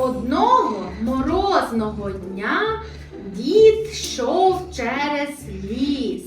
Одного морозного дня дід йшов через ліс.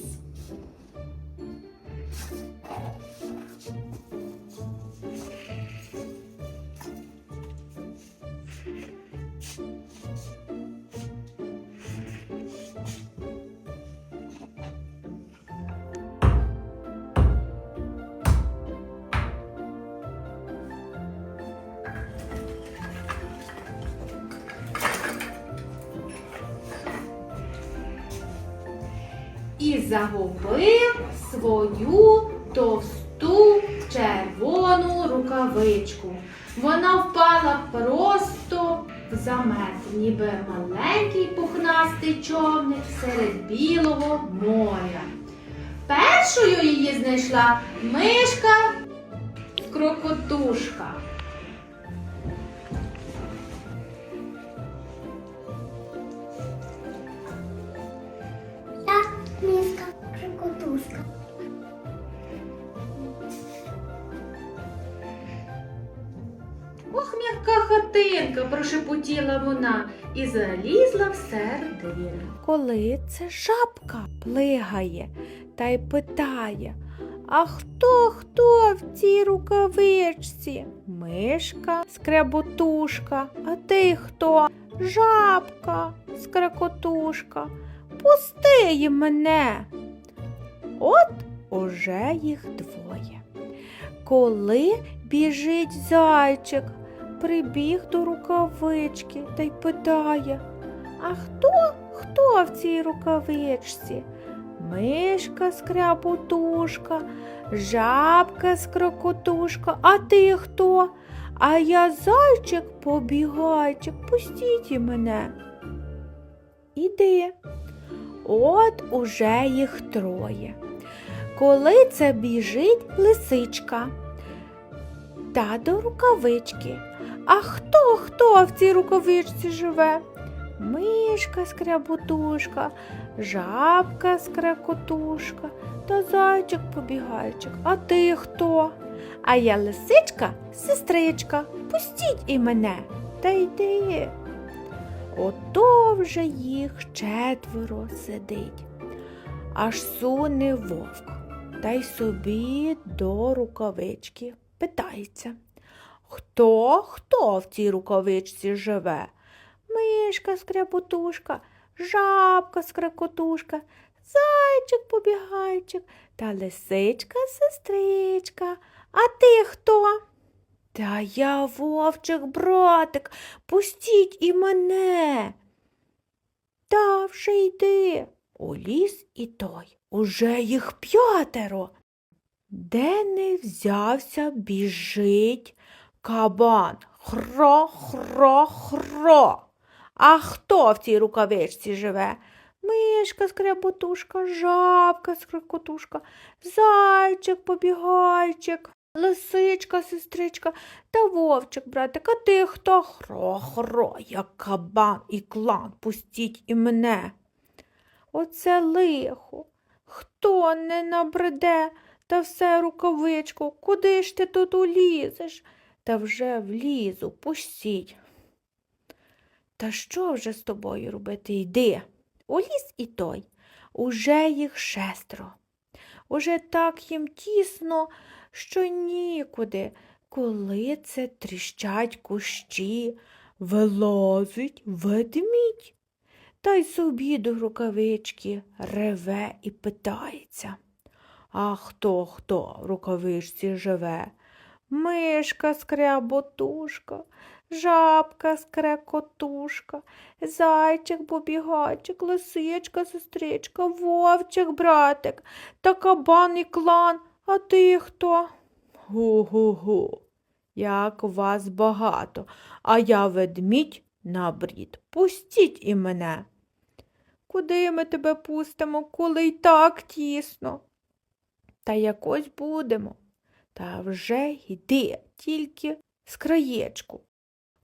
І загубив свою товсту червону рукавичку. Вона впала просто в замет, ніби маленький пухнастий човник серед білого моря. Першою її знайшла мишка крокотушка. Ох, хатинка, прошепотіла вона і залізла в середину. коли це жабка плигає та й питає, а хто хто в цій рукавичці? Мишка, скреботушка, а ти хто? Жабка, скрекотушка. Пусти мене. От уже їх двоє. Коли біжить зайчик, прибіг до рукавички та й питає, а хто Хто в цій рукавичці? Мишка скряботушка, жабка скрокотушка, а ти хто? А я зайчик побігайчик, пустіть і мене. Іди. От уже їх троє. Коли це біжить лисичка та до рукавички. А хто хто в цій рукавичці живе? Мишка скряботушка, жабка скрекотушка та зайчик побігайчик. А ти хто? А я лисичка, сестричка, пустіть і мене та йди. Ото вже їх четверо сидить. Аж суне вовк, та й собі до рукавички питається. Хто, хто в цій рукавичці живе? Мишка скряботушка, жабка скрекотушка, зайчик побігайчик та лисичка сестричка. А ти хто? Та я вовчик братик, пустіть і мене. Та вже йди. У ліс і той, уже їх п'ятеро. Де не взявся, біжить кабан. Хро, хро, хро. А хто в цій рукавичці живе? Мишка скряботушка, жабка скрикотушка, зайчик побігайчик, лисичка сестричка та вовчик братик. А ти хто? Хро-хро, як кабан і клан, пустіть і мене. Оце лихо. Хто не набреде та все рукавичку, куди ж ти тут улізеш? Та вже влізу, пустіть. Та що вже з тобою робити? Йди. У ліс і той. Уже їх шестеро. Уже так їм тісно, що нікуди. Коли це тріщать кущі, вилазить ведмідь. Та й собі до рукавички реве і питається. А хто хто в рукавичці живе? Мишка скряботушка, жабка скрекотушка, зайчик побігайчик, лисичка сестричка, вовчик братик та кабан і клан. А ти хто? Гу-гу-гу, як вас багато, а я ведмідь на брід. Пустіть і мене. Куди ми тебе пустимо, коли й так тісно? Та якось будемо. Та вже йди тільки з краєчку.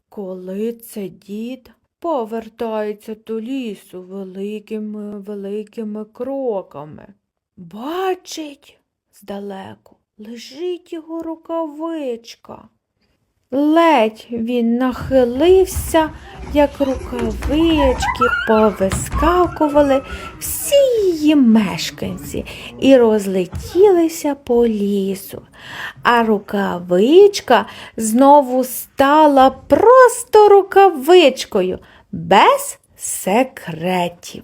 Коли це дід повертається до лісу великими великими кроками. Бачить здалеку, лежить його рукавичка. Ледь він нахилився, як рукавички повискакували всі її мешканці і розлетілися по лісу. А рукавичка знову стала просто рукавичкою без секретів.